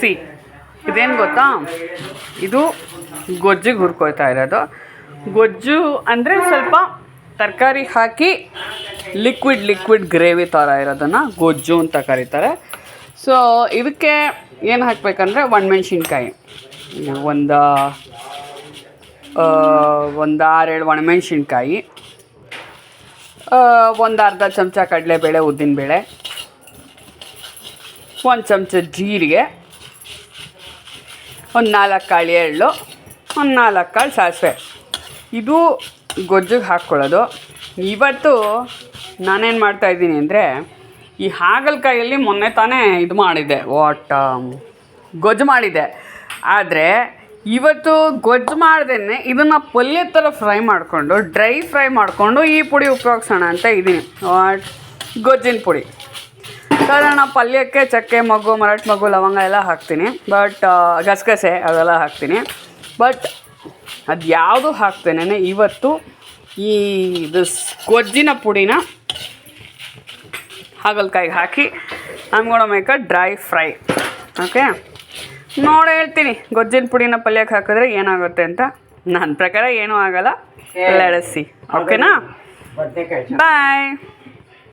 C. ಇದೇನು ಗೊತ್ತಾ? ಇದು ಗೊಜ್ಜಿಗೆ ಹುರ್ಕೊಳ್ತಾ ಇರೋದು. ಗೊಜ್ಜು ಅಂದರೆ ಸ್ವಲ್ಪ ತರಕಾರಿ ಹಾಕಿ ಲಿಕ್ವಿಡ್ ಲಿಕ್ವಿಡ್ ಗ್ರೇವಿ ಥರ ಇರೋದನ್ನು ಗೊಜ್ಜು ಅಂತ ಕರೀತಾರೆ. ಸೊ ಇದಕ್ಕೆ ಏನು ಹಾಕಬೇಕಂದ್ರೆ ಒಣಮೆಣ್ಸಿನ್ಕಾಯಿ ಒಂದು ಒಂದು ಆರೇಳು ಒಣಮೆಣ್ಸಿನ್ಕಾಯಿ ಒಂದು ಅರ್ಧ ಚಮಚ ಕಡಲೆಬೇಳೆ, ಉದ್ದಿನಬೇಳೆ, ಒಂದು ಚಮಚ ಜೀರಿಗೆ ಒಂದು ನಾಲ್ಕು ಕಾಳು ಎಳ್ಳು ಒಂದು ನಾಲ್ಕು ಕಾಳು ಸಾಸಿವೆ. ಇದು ಗೊಜ್ಜಿಗೆ ಹಾಕ್ಕೊಳ್ಳೋದು. ಇವತ್ತು ನಾನೇನು ಮಾಡ್ತಾಯಿದ್ದೀನಿ ಅಂದರೆ, ಈ ಹಾಗಲಕಾಯಲ್ಲಿ ಮೊನ್ನೆ ತಾನೇ ಇದು ಮಾಡಿದ್ದೆ. ವಾಟ್ ಗೊಜ್ಜು ಮಾಡಿದ್ದೆ. ಆದರೆ, ಇವತ್ತು ಗೊಜ್ಜು ಮಾಡ್ದೇ ಇದನ್ನು ಪಲ್ಯ ಥರ ಫ್ರೈ ಮಾಡಿಕೊಂಡು, ಡ್ರೈ ಫ್ರೈ ಮಾಡಿಕೊಂಡು ಈ ಪುಡಿ ಉಪಯೋಗಿಸೋಣ ಅಂತ ಇದ್ದೀನಿ. ಗೊಜ್ಜಿನ ಪುಡಿ. ಸಾಧಾರಣ ಪಲ್ಯಕ್ಕೆ ಚಕ್ಕೆ ಮಗ್ಗು ಮರಾಠ ಮಗು ಲವಂಗ ಎಲ್ಲ ಹಾಕ್ತೀನಿ ಬಟ್ ಗಸಗಸೆ ಅದೆಲ್ಲ ಹಾಕ್ತೀನಿ. ಬಟ್ ಅದು ಯಾವುದು ಹಾಕ್ತೇನೆ ಇವತ್ತು ಈ ಇದು ಗೊಜ್ಜಿನ ಪುಡಿನ ಹಾಗಲಕಾಯಿಗೆ ಹಾಕಿ ಅಂಗೋಣ ಮೇಕ ಡ್ರೈ ಫ್ರೈ ಓಕೆ ನೋಡಿ ಹೇಳ್ತೀನಿ ಗೊಜ್ಜಿನ ಪುಡಿನ ಪಲ್ಯಕ್ಕೆ ಹಾಕಿದ್ರೆ ಏನಾಗುತ್ತೆ ಅಂತ. ನನ್ನ ಪ್ರಕಾರ ಏನೂ ಆಗಲ್ಲ. ಲಡಸಿ ಓಕೆನಾ ಬಾಯ್